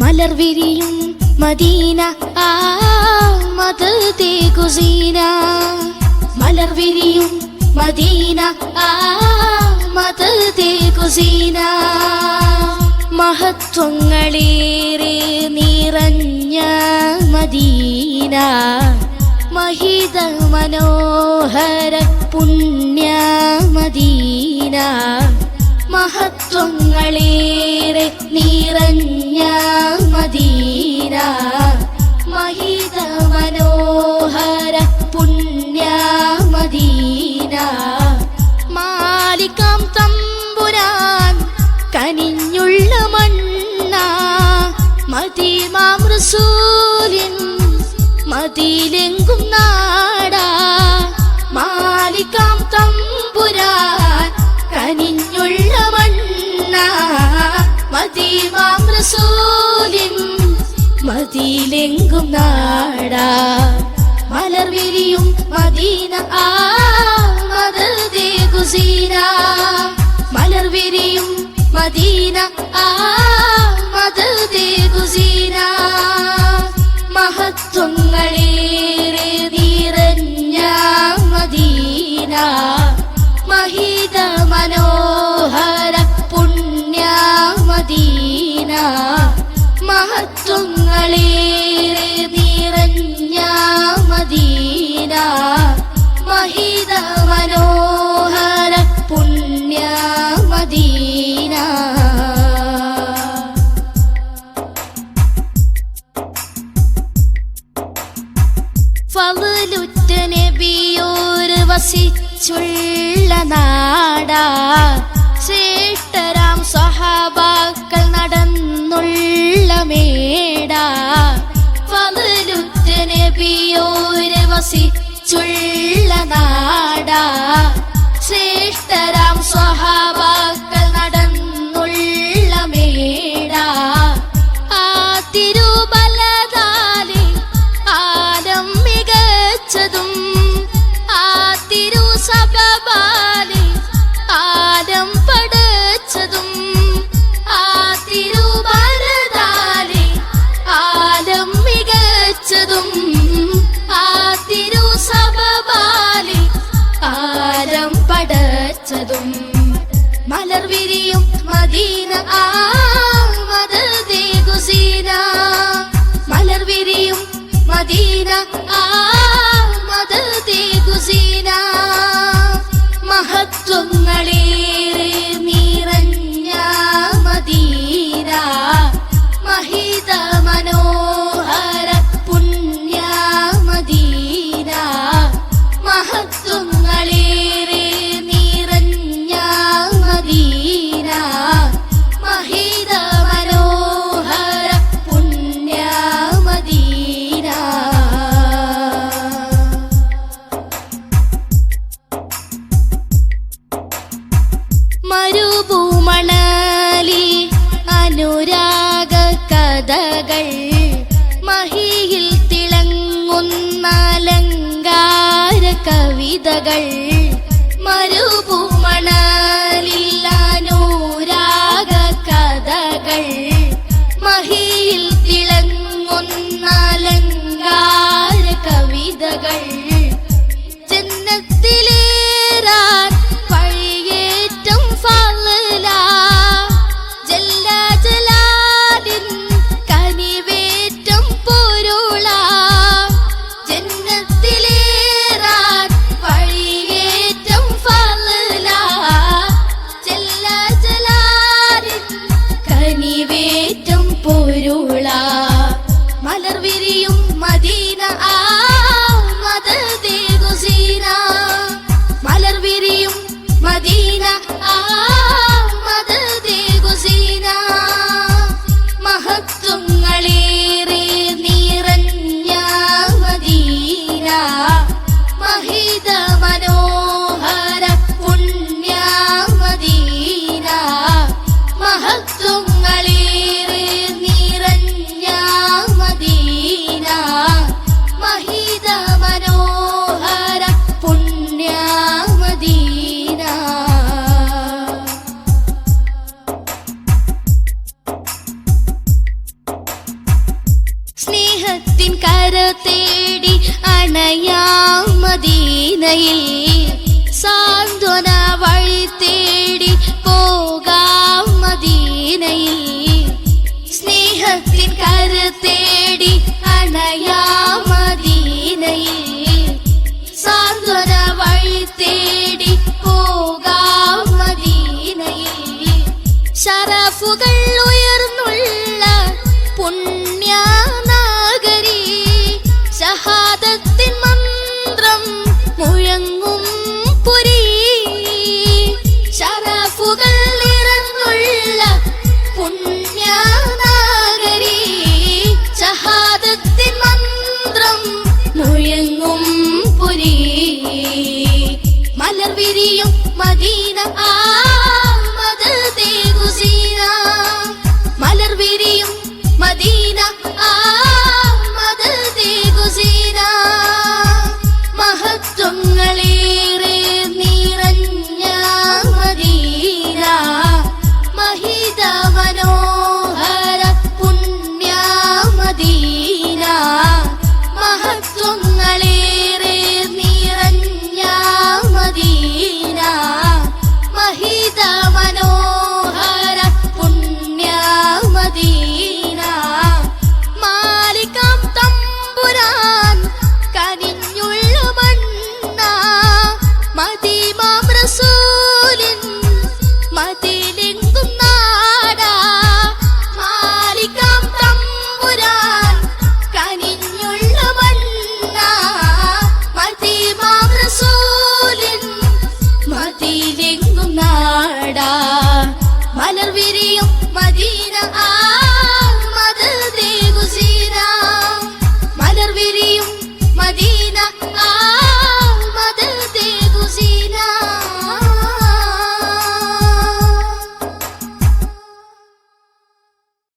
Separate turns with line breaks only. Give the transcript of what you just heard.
മലർ വിരിയും മദീന ആ മതേ കുസീന മലർ വിരിയും മദീന ആ മതേ കുസീന മഹത്വങ്ങളേറെ നിറഞ്ഞ മദീന. മഹിത മനോഹര പുണ്യ മദീന. മഹത്വങ്ങളേറെ നിറഞ്ഞ മദീന. മഹിത മനോഹര പുണ്യ മദീന. മാലിക്കാം തമ്പുരാൻ കനിഞ്ഞുള്ള മണ്ണ. മദീമാം റസൂലിൻ മതിയിലെങ്കും നാടാ. മാലിക്കാം തമ്പുരാൻ മദീമാം റസൂലിൻ മതിയിലെങ്കും നാടാ. മലർ വിരിയും മദീന ആ മതേ കുസീന മലർ വിരിയും മദീന ആ മതേ കുസീന മഹത്വങ്ങളേറെ മഹത്വങ്ങളേറെ നിറഞ്ഞ മദീന മഹിത മനോഹര പുണ്യ മദീന ഫളുറ്റ നബിയോര് വസിച്ചുള്ള നാടാ ശ്രേഷ്ഠരാം സഹാബാക്കൾ ശ്രേഷ്ഠരാം സഹാബാക്കൾ പടച്ചതും മലർ വിരിയും മദീന ആ കവിതകൾ മരുഭൂമണലിൽ കഥകൾ. മഹിയിൽ തിളങ്ങുന്ന കവിതകൾ. പെരുള മലർ വിരിയും മദീന ആ മലർ വിരിയും മദീന ആ മഹത്വങ്ങളേറെ നിറഞ്ഞ മദീന. മഹിത മനോഹര പുണ്യ മദീന. മഹത്വങ്ങൾ നിൻ കര തേടി അണയാം മദീനയിൽ. സാന്ത്വന വഴി തേടി പോകാം മദീനയിൽ. സ്നേഹത്തിൻ കര തേടി അണയാം മദീനയിൽ. സാന്ത്വന വഴി തേടി പോകാം ശരഫുകൾ